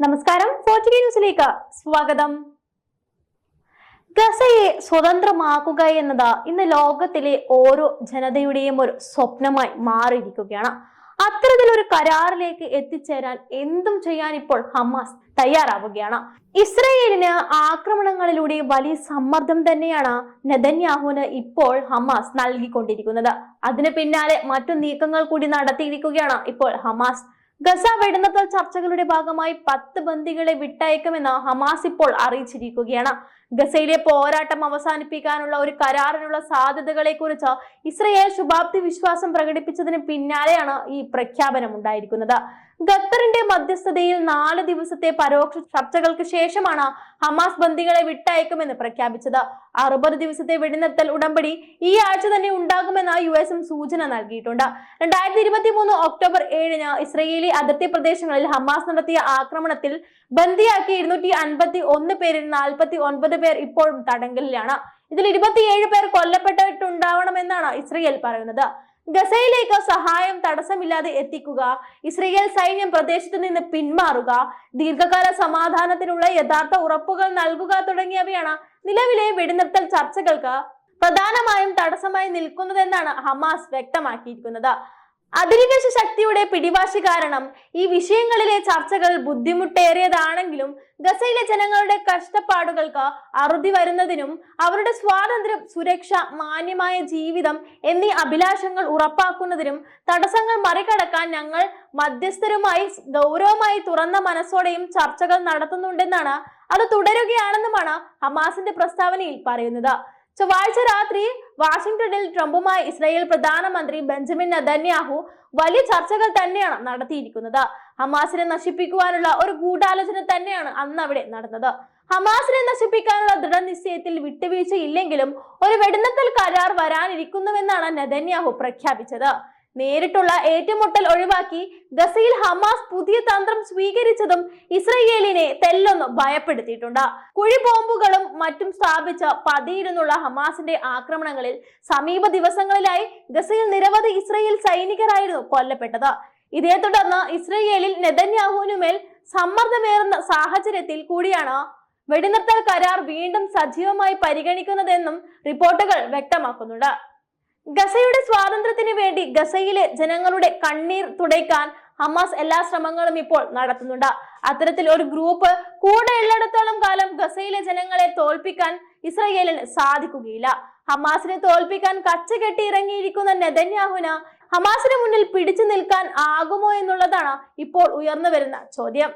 നമസ്കാരം. ഫോർട്ടി ന്യൂസിലേക്ക് സ്വാഗതം. ഗസയെ സ്വതന്ത്രമാക്കുക എന്നത് ഇന്ന് ലോകത്തിലെ ഓരോ ജനതയുടെയും ഒരു സ്വപ്നമായി മാറിയിരിക്കുകയാണ്. അത്തരത്തിലൊരു കരാറിലേക്ക് എത്തിച്ചേരാൻ എന്തും ചെയ്യാൻ ഇപ്പോൾ ഹമാസ് തയ്യാറാവുകയാണ്. ഇസ്രയേലിന് ആക്രമണങ്ങളിലൂടെ വലിയ സമ്മർദ്ദം തന്നെയാണ് നെതന്യാഹുവിന് ഇപ്പോൾ ഹമാസ് നൽകിക്കൊണ്ടിരിക്കുന്നത്. അതിന് പിന്നാലെ മറ്റു നീക്കങ്ങൾ കൂടി നടത്തിയിരിക്കുകയാണ് ഇപ്പോൾ ഹമാസ് ഗസ വെടിനിർത്തൽ ചർച്ചകളുടെ ഭാഗമായി പത്ത് ബന്ദികളെ വിട്ടയക്കുമെന്ന് ഹമാസ് ഇപ്പോൾ അറിയിച്ചിരിക്കുകയാണ്. ഗസയിലെ പോരാട്ടം അവസാനിപ്പിക്കാനുള്ള ഒരു കരാറിനുള്ള സാധ്യതകളെ കുറിച്ച് ഇസ്രയേൽ ശുഭാപ്തി വിശ്വാസം പ്രകടിപ്പിച്ചതിന് പിന്നാലെയാണ് ഈ പ്രഖ്യാപനം ഉണ്ടായിരിക്കുന്നത്. ഖത്തറിന്റെ മധ്യസ്ഥതയിൽ നാല് ദിവസത്തെ പരോക്ഷ ചർച്ചകൾക്ക് ശേഷമാണ് ഹമാസ് ബന്ദികളെ വിട്ടയക്കുമെന്ന് പ്രഖ്യാപിച്ചത്. അറുപത് ദിവസത്തെ വെടിനിർത്തൽ ഉടമ്പടി ഈ ആഴ്ച തന്നെ ഉണ്ടാകുമെന്ന് യു എസും സൂചന നൽകിയിട്ടുണ്ട്. രണ്ടായിരത്തി ഇരുപത്തി മൂന്ന് ഒക്ടോബർ ഏഴിന് ഇസ്രയേലി അതിർത്തി പ്രദേശങ്ങളിൽ ഹമാസ് നടത്തിയ ആക്രമണത്തിൽ ബന്ദിയാക്കി ഇരുന്നൂറ്റി അൻപത്തി ഒന്ന് പേരിൽ നാൽപ്പത്തി ഒൻപത് പേർ ഇപ്പോഴും തടങ്കലിലാണ്. ഇതിൽ ഇരുപത്തിയേഴ് പേർ കൊല്ലപ്പെട്ടിട്ടുണ്ടാവണമെന്നാണ് ഇസ്രയേൽ പറയുന്നത്. ഗസയിലേക്ക് സഹായം തടസ്സമില്ലാതെ എത്തിക്കുക ഇസ്രയേൽ സൈന്യം പ്രദേശത്ത് നിന്ന് പിന്മാറുക ദീർഘകാല സമാധാനത്തിനുള്ള യഥാർത്ഥ ഉറപ്പുകൾ നൽകുക തുടങ്ങിയവയാണ് നിലവിലെ വെടിനിർത്തൽ ചർച്ചകൾക്ക് പ്രധാനമായും തടസ്സമായി നിൽക്കുന്നതെന്നാണ് ഹമാസ് വ്യക്തമാക്കിയിരിക്കുന്നത്. അധിനിവേശ ശക്തിയുടെ പിടിവാശി കാരണം ഈ വിഷയങ്ങളിലെ ചർച്ചകൾ ബുദ്ധിമുട്ടേറിയതാണെങ്കിലും ഗസയിലെ ജനങ്ങളുടെ കഷ്ടപ്പാടുകൾക്ക് അറുതി വരുന്നതിനും അവരുടെ സ്വാതന്ത്ര്യം സുരക്ഷ മാന്യമായ ജീവിതം എന്നീ അഭിലാഷങ്ങൾ ഉറപ്പാക്കുന്നതിനും തടസ്സങ്ങൾ മറികടക്കാൻ ഞങ്ങൾ മധ്യസ്ഥരുമായി ഗൗരവമായി തുറന്ന മനസ്സോടെയും ചർച്ചകൾ നടത്തുന്നുണ്ടെന്നാണ് അത് തുടരുകയാണെന്നുമാണ് ഹമാസിന്റെ പ്രസ്താവനയിൽ പറയുന്നത്. ചൊവ്വാഴ്ച രാത്രി വാഷിംഗ്ടണിൽ ട്രംപുമായി ഇസ്രായേൽ പ്രധാനമന്ത്രി ബെഞ്ചമിൻ നദന്യാഹു വലിയ ചർച്ചകൾ തന്നെയാണ് നടത്തിയിരിക്കുന്നത്. ഹമാസിനെ നശിപ്പിക്കുവാനുള്ള ഒരു ഗൂഢാലോചന തന്നെയാണ് അന്ന് അവിടെ നടന്നത്. ഹമാസിനെ നശിപ്പിക്കാനുള്ള ദൃഢനിശ്ചയത്തിൽ വിട്ടുവീഴ്ച ഇല്ലെങ്കിലും ഒരു വെടിനിർത്തൽ കരാർ വരാനിരിക്കുന്നുവെന്നാണ് നദന്യാഹു പ്രഖ്യാപിച്ചത്. നേരിട്ടുള്ള ഏറ്റുമുട്ടൽ ഒഴിവാക്കി ഗസയിൽ ഹമാസ് പുതിയ തന്ത്രം സ്വീകരിച്ചതും ഇസ്രയേലിനെ തെല്ലൊന്ന് ഭയപ്പെടുത്തിയിട്ടുണ്ട്. കുഴി ബോംബുകളും മറ്റും സ്ഥാപിച്ച് പതിയിരുന്നുള്ള ഹമാസിന്റെ ആക്രമണങ്ങളിൽ സമീപ ദിവസങ്ങളിലായി ഗസയിൽ നിരവധി ഇസ്രയേൽ സൈനികരായിരുന്നു കൊല്ലപ്പെട്ടത്. ഇതേ തുടർന്ന് ഇസ്രയേലിൽ നെതന്യാഹുവിനുമേൽ സമ്മർദ്ദമേറുന്ന സാഹചര്യത്തിൽ കൂടിയാണ് വെടിനിർത്തൽ കരാർ വീണ്ടും സജീവമായി പരിഗണിക്കുന്നതെന്നും റിപ്പോർട്ടുകൾ വ്യക്തമാക്കുന്നുണ്ട്. ഗസയുടെ സ്വാതന്ത്ര്യത്തിന് ഗസയിലെ ജനങ്ങളുടെ കണ്ണീർ തുടയ്ക്കാൻ ഹമാസ് എല്ലാ ശ്രമങ്ങളും ഇപ്പോൾ നടത്തുന്നുണ്ട്. അത്തരത്തിൽ ഒരു ഗ്രൂപ്പ് കൂടെ ഉള്ളിടത്തോളം കാലം ഗസയിലെ ജനങ്ങളെ തോൽപ്പിക്കാൻ ഇസ്രയേലിന് സാധിക്കുകയില്ല. ഹമാസിനെ തോൽപ്പിക്കാൻ കച്ചകെട്ടി ഇറങ്ങിയിരിക്കുന്ന നെതന്യാഹുന ഹമാസിന് മുന്നിൽ പിടിച്ചു നിൽക്കാൻ ആകുമോ എന്നുള്ളതാണ് ഇപ്പോൾ ഉയർന്നു വരുന്ന ചോദ്യം.